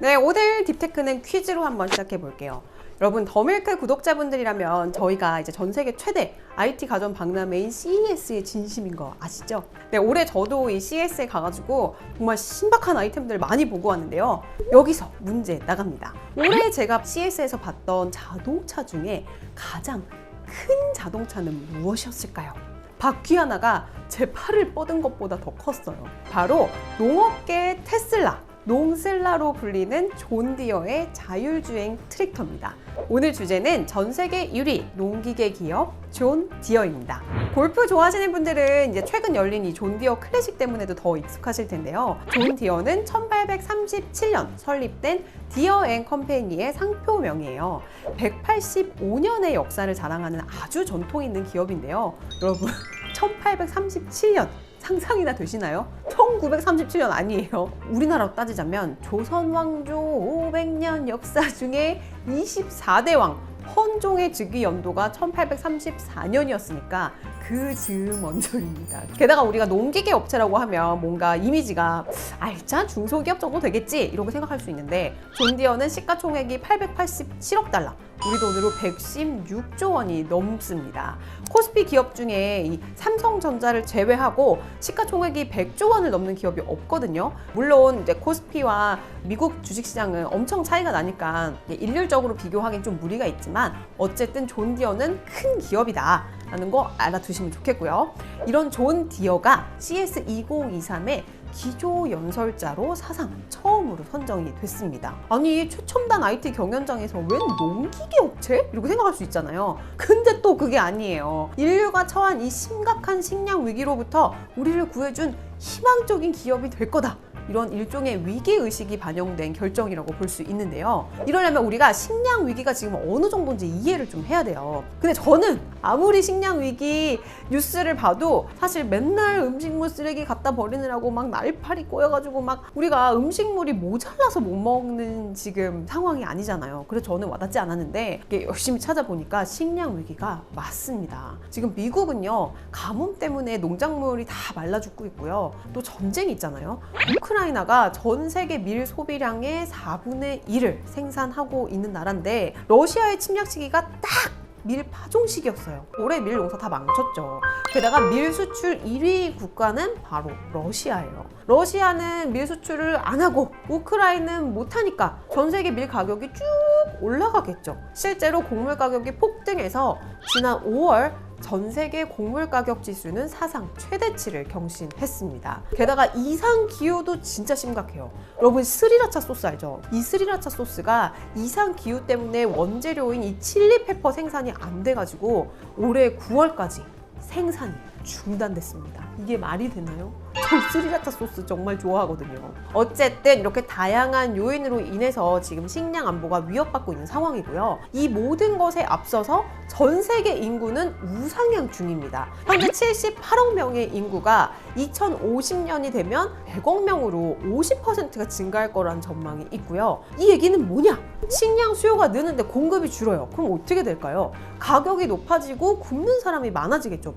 네, 오늘 딥테크는 퀴즈로 한번 시작해 볼게요. 여러분, 더밀크 구독자분들이라면 저희가 이제 전 세계 최대 IT 가전 박람회인 CES의 진심인 거 아시죠? 네, 올해 저도 이 CES에 가가지고 정말 신박한 아이템들 많이 보고 왔는데요. 여기서 문제 나갑니다. 올해 제가 CES에서 봤던 자동차 중에 가장 큰 자동차는 무엇이었을까요? 바퀴 하나가 제 팔을 뻗은 것보다 더 컸어요. 바로 농업계 테슬라, 농슬라로 불리는 존 디어의 자율주행 트랙터입니다. 오늘 주제는 전 세계 1위 농기계 기업 존 디어입니다. 골프 좋아하시는 분들은 이제 최근 열린 이 존 디어 클래식 때문에도 더 익숙하실 텐데요. 존 디어는 1837년 설립된 디어 앤 컴퍼니의 상표명이에요. 185년의 역사를 자랑하는 아주 전통 있는 기업인데요. 여러분, 1837년 상상이나 되시나요? 1937년 아니에요. 우리나라로 따지자면 조선 왕조 500년 역사 중에 24대 왕 헌종의 즉위 연도가 1834년이었으니까 그 즈음 언저리입니다. 게다가 우리가 농기계 업체라고 하면 뭔가 이미지가 알짜 중소기업 정도 되겠지 이러고 생각할 수 있는데 존디어는 시가총액이 887억 달러 우리 돈으로 116조 원이 넘습니다. 코스피 기업 중에 이 삼성전자를 제외하고 시가총액이 100조 원을 넘는 기업이 없거든요. 물론 이제 코스피와 미국 주식시장은 엄청 차이가 나니까 일률적으로 비교하기는 좀 무리가 있지만 어쨌든 존디어는 큰 기업이다. 라는 거 알아두시면 좋겠고요. 이런 존 디어가 CS2023의 기조 연설자로 사상 처음으로 선정이 됐습니다. 아니 최첨단 IT 경연장에서 웬 농기계 업체? 이렇게 생각할 수 있잖아요. 근데 또 그게 아니에요. 인류가 처한 이 심각한 식량 위기로부터 우리를 구해준 희망적인 기업이 될 거다. 이런 일종의 위기 의식이 반영된 결정이라고 볼 수 있는데요. 이러려면 우리가 식량 위기가 지금 어느 정도인지 이해를 좀 해야 돼요. 근데 저는 아무리 식량 위기 뉴스를 봐도 사실 맨날 음식물 쓰레기 갖다 버리느라고 막 날파리 꼬여가지고 막 우리가 음식물이 모자라서 못 먹는 지금 상황이 아니잖아요. 그래서 저는 와닿지 않았는데 이게 열심히 찾아보니까 식량 위기가 맞습니다. 지금 미국은요 가뭄 때문에 농작물이 다 말라 죽고 있고요. 또 전쟁이 있잖아요. 우크라 이나가 전 세계 밀 소비량의 4분의 1을 생산하고 있는 나라인데 러시아의 침략 시기가 딱 밀 파종 시기였어요. 올해 밀 농사 다 망쳤죠. 게다가 밀 수출 1위 국가는 바로 러시아예요. 러시아는 밀 수출을 안 하고 우크라이나는 못 하니까 전 세계 밀 가격이 쭉 올라가겠죠. 실제로 곡물 가격이 폭등해서 지난 5월 전 세계 곡물 가격 지수는 사상 최대치를 경신했습니다. 게다가 이상 기후도 진짜 심각해요. 여러분 스리라차 소스 알죠? 이 스리라차 소스가 이상 기후 때문에 원재료인 이 칠리 페퍼 생산이 안 돼가지고 올해 9월까지 생산이 중단됐습니다. 이게 말이 되나요? 저 스리라차 소스 정말 좋아하거든요. 어쨌든 이렇게 다양한 요인으로 인해서 지금 식량 안보가 위협받고 있는 상황이고요. 이 모든 것에 앞서서 전 세계 인구는 우상향 중입니다. 현재 78억 명의 인구가 2050년이 되면 100억 명으로 50%가 증가할 거라는 전망이 있고요. 이 얘기는 뭐냐? 식량 수요가 느는데 공급이 줄어요. 그럼 어떻게 될까요? 가격이 높아지고 굶는 사람이 많아지겠죠.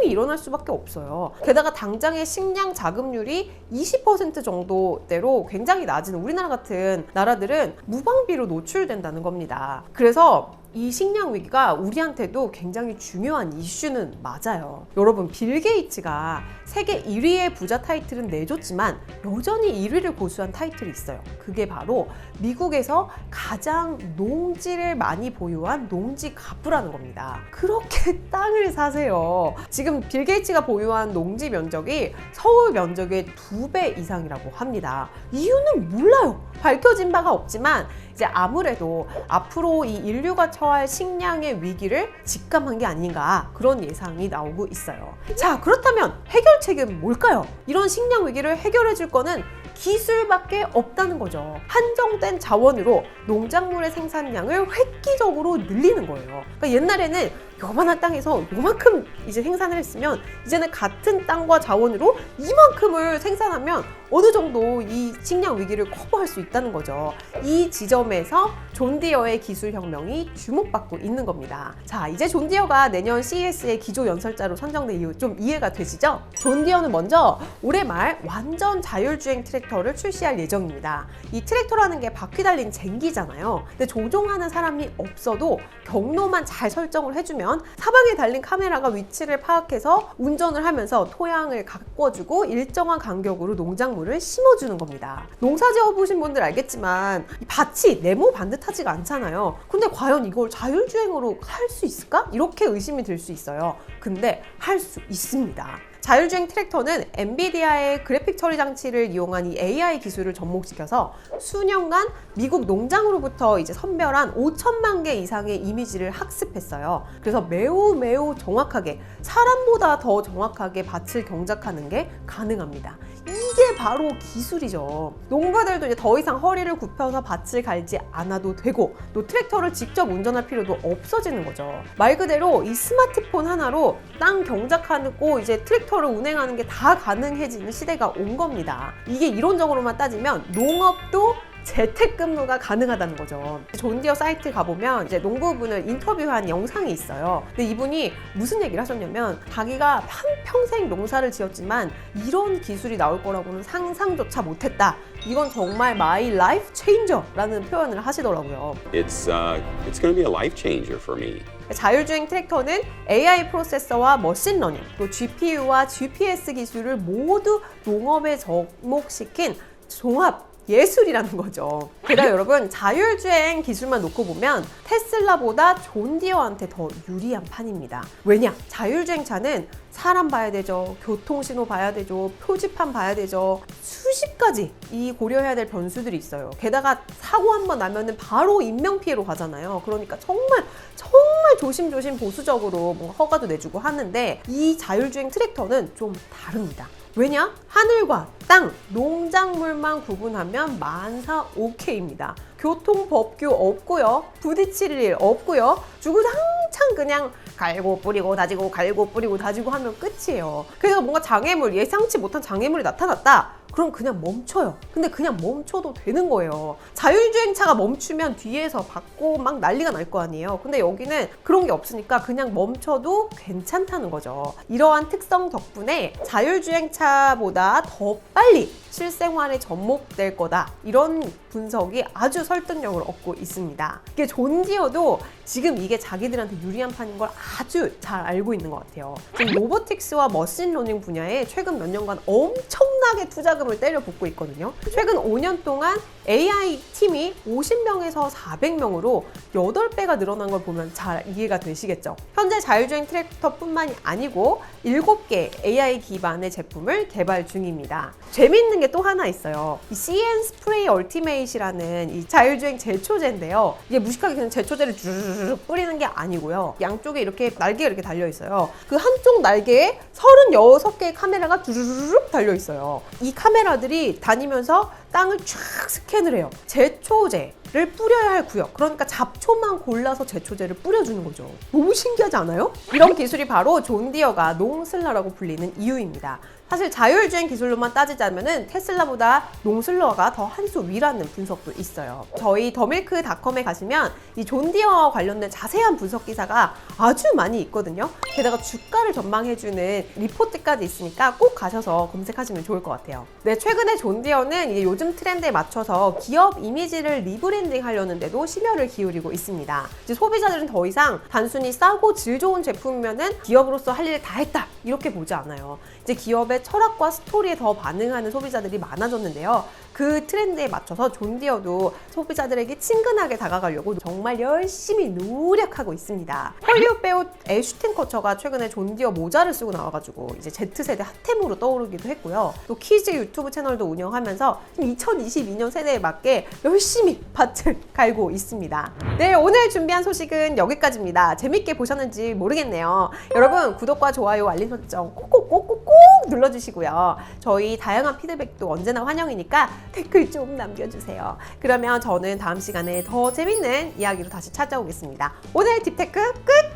폭동이 일어날 수밖에 없어요. 게다가 당장의 식량 자급률이 20% 정도대로 굉장히 낮은 우리나라 같은 나라들은 무방비로 노출된다는 겁니다. 그래서 이 식량 위기가 우리한테도 굉장히 중요한 이슈는 맞아요. 여러분, 빌 게이츠가 세계 1위의 부자 타이틀은 내줬지만 여전히 1위를 고수한 타이틀이 있어요. 그게 바로 미국에서 가장 농지를 많이 보유한 농지 가부라는 겁니다. 그렇게 땅을 사세요. 지금 빌 게이츠가 보유한 농지 면적이 서울 면적의 두 배 이상이라고 합니다. 이유는 몰라요. 밝혀진 바가 없지만 이제 아무래도 앞으로 이 인류가 처할 식량의 위기를 직감한 게 아닌가 그런 예상이 나오고 있어요. 자, 그렇다면 해결책은 뭘까요? 이런 식량 위기를 해결해 줄 거는 기술밖에 없다는 거죠. 한정된 자원으로 농작물의 생산량을 획기적으로 늘리는 거예요. 그러니까 옛날에는 요만한 땅에서 요만큼 이제 생산을 했으면 이제는 같은 땅과 자원으로 이만큼을 생산하면 어느 정도 이 식량 위기를 커버할 수 있다는 거죠. 이 지점에서 존디어의 기술 혁명이 주목받고 있는 겁니다. 자, 이제 존디어가 내년 CES의 기조 연설자로 선정된 이유 좀 이해가 되시죠? 존디어는 먼저 올해 말 완전 자율주행 트랙터를 출시할 예정입니다. 이 트랙터라는 게 바퀴 달린 쟁기잖아요. 근데 조종하는 사람이 없어도 경로만 잘 설정을 해주면 사방에 달린 카메라가 위치를 파악해서 운전을 하면서 토양을 가꿔주고 일정한 간격으로 농작물을 심어주는 겁니다. 농사 지어보신 분들 알겠지만 이 밭이 네모 반듯하지가 않잖아요. 근데 과연 이걸 자율주행으로 할 수 있을까? 이렇게 의심이 들 수 있어요. 근데 할 수 있습니다. 자율주행 트랙터는 엔비디아의 그래픽 처리 장치를 이용한 이 AI 기술을 접목시켜서 수년간 미국 농장으로부터 이제 선별한 5천만 개 이상의 이미지를 학습했어요. 그래서 매우 매우 정확하게 사람보다 더 정확하게 밭을 경작하는 게 가능합니다. 이게 바로 기술이죠. 농가들도 이제 더 이상 허리를 굽혀서 밭을 갈지 않아도 되고 또 트랙터를 직접 운전할 필요도 없어지는 거죠. 말 그대로 이 스마트폰 하나로 땅 경작하고 이제 트랙터를 운행하는 게 다 가능해지는 시대가 온 겁니다. 이게 이론적으로만 따지면 농업도 재택근무가 가능하다는 거죠. 존디어 사이트 가보면 이제 농부분을 인터뷰한 영상이 있어요. 근데 이분이 무슨 얘기를 하셨냐면 자기가 한 평생 농사를 지었지만 이런 기술이 나올 거라고는 상상조차 못했다. 이건 정말 마이 라이프 체인저라는 표현을 하시더라고요. It's uh, it's going to be a life changer for me. 자율주행 트랙터는 AI 프로세서와 머신러닝, 또 GPU와 GPS 기술을 모두 농업에 접목시킨 종합 예술이라는 거죠. 게다가 여러분 자율주행 기술만 놓고 보면 테슬라보다 존디어한테 더 유리한 판입니다. 왜냐? 자율주행 차는 사람 봐야 되죠. 교통신호 봐야 되죠. 표지판 봐야 되죠. 수십 가지 이 고려해야 될 변수들이 있어요. 게다가 사고 한 번 나면은 바로 인명피해로 가잖아요. 그러니까 정말 정말 조심조심 보수적으로 뭔가 허가도 내주고 하는데 이 자율주행 트랙터는 좀 다릅니다. 왜냐? 하늘과 땅, 농작물만 구분하면 만사 오케이입니다. 교통법규 없고요. 부딪힐 일 없고요. 주구장창 그냥 갈고 뿌리고 다지고 갈고 뿌리고 다지고 하면 끝이에요. 그래서 뭔가 장애물, 예상치 못한 장애물이 나타났다. 그럼 그냥 멈춰요. 근데 그냥 멈춰도 되는 거예요. 자율주행차가 멈추면 뒤에서 받고 막 난리가 날 거 아니에요. 근데 여기는 그런 게 없으니까 그냥 멈춰도 괜찮다는 거죠. 이러한 특성 덕분에 자율주행차보다 더 빨리 실생활에 접목될 거다. 이런 분석이 아주 설득력을 얻고 있습니다. 이게 존디어도 지금 이게 자기들한테 유리한 판인 걸 아주 잘 알고 있는 것 같아요. 지금 로보틱스와 머신러닝 분야에 최근 몇 년간 엄청나게 투자 금을 때려 붓고 있거든요. 최근 5년 동안 AI 팀이 50명에서 400명으로 8배가 늘어난 걸 보면 잘 이해가 되시겠죠. 현재 자율주행 트랙터뿐만이 아니고 7개 AI 기반의 제품을 개발 중입니다. 재밌는 게 또 하나 있어요. 이 CN 스프레이 얼티메이트라는 이 자율주행 제초제인데요. 이게 무식하게 그냥 제초제를 쭉 뿌리는 게 아니고요. 양쪽에 이렇게 날개가 이렇게 달려 있어요. 그 한쪽 날개에 36개의 카메라가 두루룩 달려 있어요. 이 카메라들이 다니면서 땅을 쫙 스캔 을 해요. 제초제를 뿌려야 할 구역. 그러니까 잡초만 골라서 제초제를 뿌려주는 거죠. 너무 신기하지 않아요? 이런 기술이 바로 존디어가 농슬라라고 불리는 이유입니다. 사실 자율주행 기술로만 따지자면은 테슬라보다 농슬러가 더 한 수 위라는 분석도 있어요. 저희 더밀크닷컴에 가시면 이 존디어 관련된 자세한 분석 기사가 아주 많이 있거든요. 게다가 주가를 전망해주는 리포트까지 있으니까 꼭 가셔서 검색하시면 좋을 것 같아요. 네, 최근에 존디어는 요즘 트렌드에 맞춰서 기업 이미지를 리브랜딩 하려는데도 심혈을 기울이고 있습니다. 이제 소비자들은 더 이상 단순히 싸고 질 좋은 제품이면은 기업으로서 할 일을 다 했다 이렇게 보지 않아요. 이제 기업의 철학과 스토리에 더 반응하는 소비자들이 많아졌는데요. 그 트렌드에 맞춰서 존디어도 소비자들에게 친근하게 다가가려고 정말 열심히 노력하고 있습니다. 헐리우드 배우 애슈튼 커처가 최근에 존디어 모자를 쓰고 나와가지고 이제 Z세대 핫템으로 떠오르기도 했고요. 또 키즈 유튜브 채널도 운영하면서 2022년 세대에 맞게 열심히 밭을 갈고 있습니다. 네, 오늘 준비한 소식은 여기까지입니다. 재밌게 보셨는지 모르겠네요. 여러분 구독과 좋아요, 알림 설정 꼭꼭꼭꼭꼭 눌러주시고요. 저희 다양한 피드백도 언제나 환영이니까 댓글 좀 남겨주세요. 그러면 저는 다음 시간에 더 재밌는 이야기로 다시 찾아오겠습니다. 오늘 딥테크 끝!